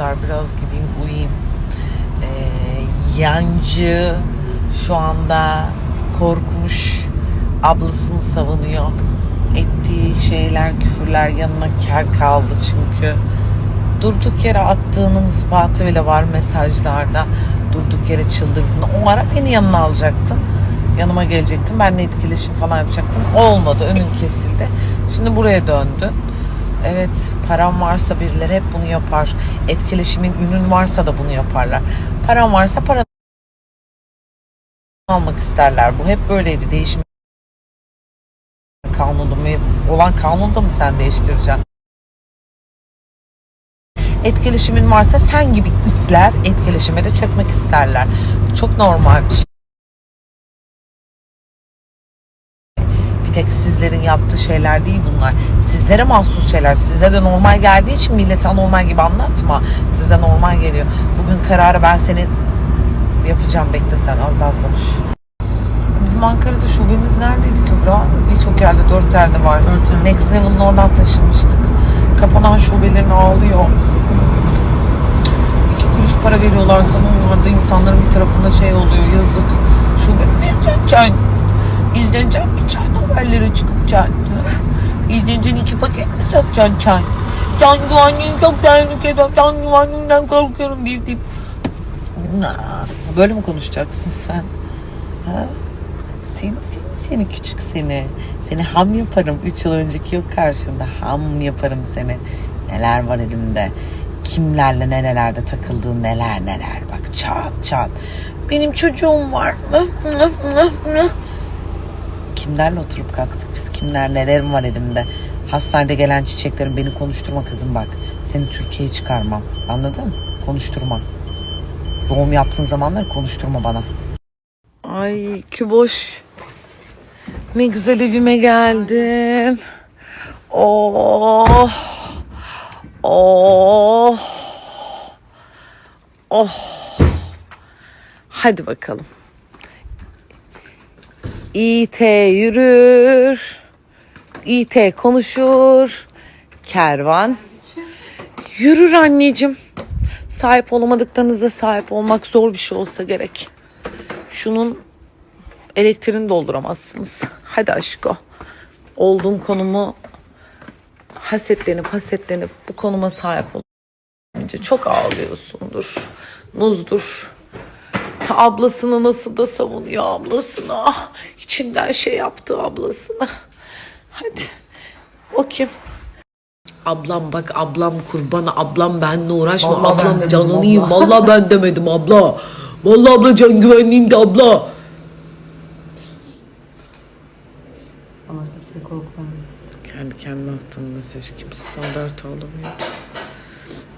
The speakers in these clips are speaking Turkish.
kızlar biraz gideyim uyuyayım. Ee, yancı şu anda korkmuş ablasını savunuyor. Ettiği şeyler küfürler yanına kar kaldı çünkü. Durduk yere attığının ispatı bile var mesajlarda. Durduk yere çıldırdın. O ara beni yanına alacaktın. Yanıma gelecektin. Benle etkileşim falan yapacaktın. Olmadı. Önün kesildi. Şimdi buraya döndün. Evet param varsa birileri hep bunu yapar. Etkileşimin ünün varsa da bunu yaparlar. Param varsa para almak isterler. Bu hep böyleydi. Değişim kanunu mu? Olan kanunu da mı sen değiştireceksin? Etkileşimin varsa sen gibi itler etkileşime de çökmek isterler. Bu çok normal bir şey. Bir tek sizlerin yaptığı şeyler değil bunlar. Sizlere mahsus şeyler. Size de normal geldiği için millete anormal gibi anlatma. Size normal geliyor. Bugün kararı ben senin yapacağım. Bekle sen az daha konuş. Bizim Ankara'da şubemiz neredeydi Kübra? Birçok yerde, dört yerde var. Dört. Next Level'ın oradan taşınmıştık. Kapanan şubelerini ağlıyor. İki kuruş para veriyorlar sana orada insanların bir tarafında şey oluyor yazık. Şube İzleneceksin mi çay haberlere çıkıp çay? İzleneceksin iki paket mi satacaksın çay? Can güvenliğim çok tehlikeli, can güvenliğimden korkuyorum deyip deyip. Böyle mi konuşacaksın sen? Ha? Seni seni seni küçük seni. Seni ham yaparım. Üç yıl önceki yok karşında. Ham yaparım seni. Neler var elimde. Kimlerle nerelerde takıldığın neler neler. Bak çat çat. Benim çocuğum var. Kimlerle oturup kalktık biz? Kimler nelerim var elimde. Hastanede gelen çiçeklerin beni konuşturma kızım bak. Seni Türkiye'ye çıkarmam. Anladın? Konuşturma. Doğum yaptığın zamanları konuşturma bana. Ay küboş. Ne güzel evime geldim. Oh. Oh. Oh. Hadi bakalım. İT yürür. İT konuşur. Kervan yürür anneciğim. Sahip olamadıklarınıza sahip olmak zor bir şey olsa gerek. Şunun elektriğini dolduramazsınız. Hadi aşko. Olduğum konumu hasetlenip hasetlenip bu konuma sahip olunca çok ağlıyorsundur. Nuzdur. Ablasını nasıl da savunuyor ablasına. İçinden şey yaptı ablasına. Hadi. O kim? Ablam bak ablam kurbanı ablam benle uğraşma Vallahi ben ablam demedim canını abla. vallahi ben demedim abla vallahi abla can güvenliğim de abla Ama kimse korkmamız. kendi kendine attığın mesaj kimse sana dert ağlamıyor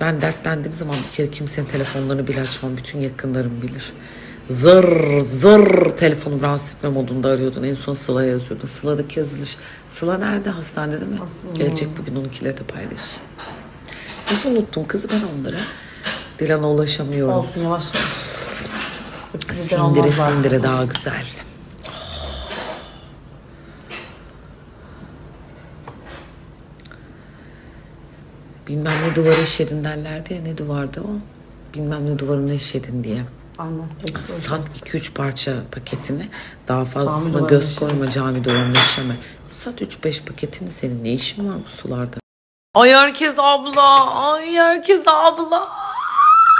ben dertlendiğim zaman bir kere kimsenin telefonlarını bile açmam. Bütün yakınlarım bilir. Zır zır telefonu rahatsız etme modunda arıyordun. En son Sıla'ya yazıyordun. Sıla'daki yazılış. Sıla nerede? Hastanede mi? Gelecek bugün onunkileri de paylaş. Nasıl unuttum kızı? Ben onları Dilan'a ulaşamıyorum. Olsun yavaş yavaş. Hepsi birden Sindire sindire daha güzel. Bilmem ne duvara işledin derlerdi ya ne duvardı o? Bilmem ne duvarına işledin diye. Sat 2-3 parça paketini daha fazlasına göz koyma cami duvarına işleme. Sat 3-5 paketini senin ne işin var bu sularda? Ay herkes abla, ay herkes abla.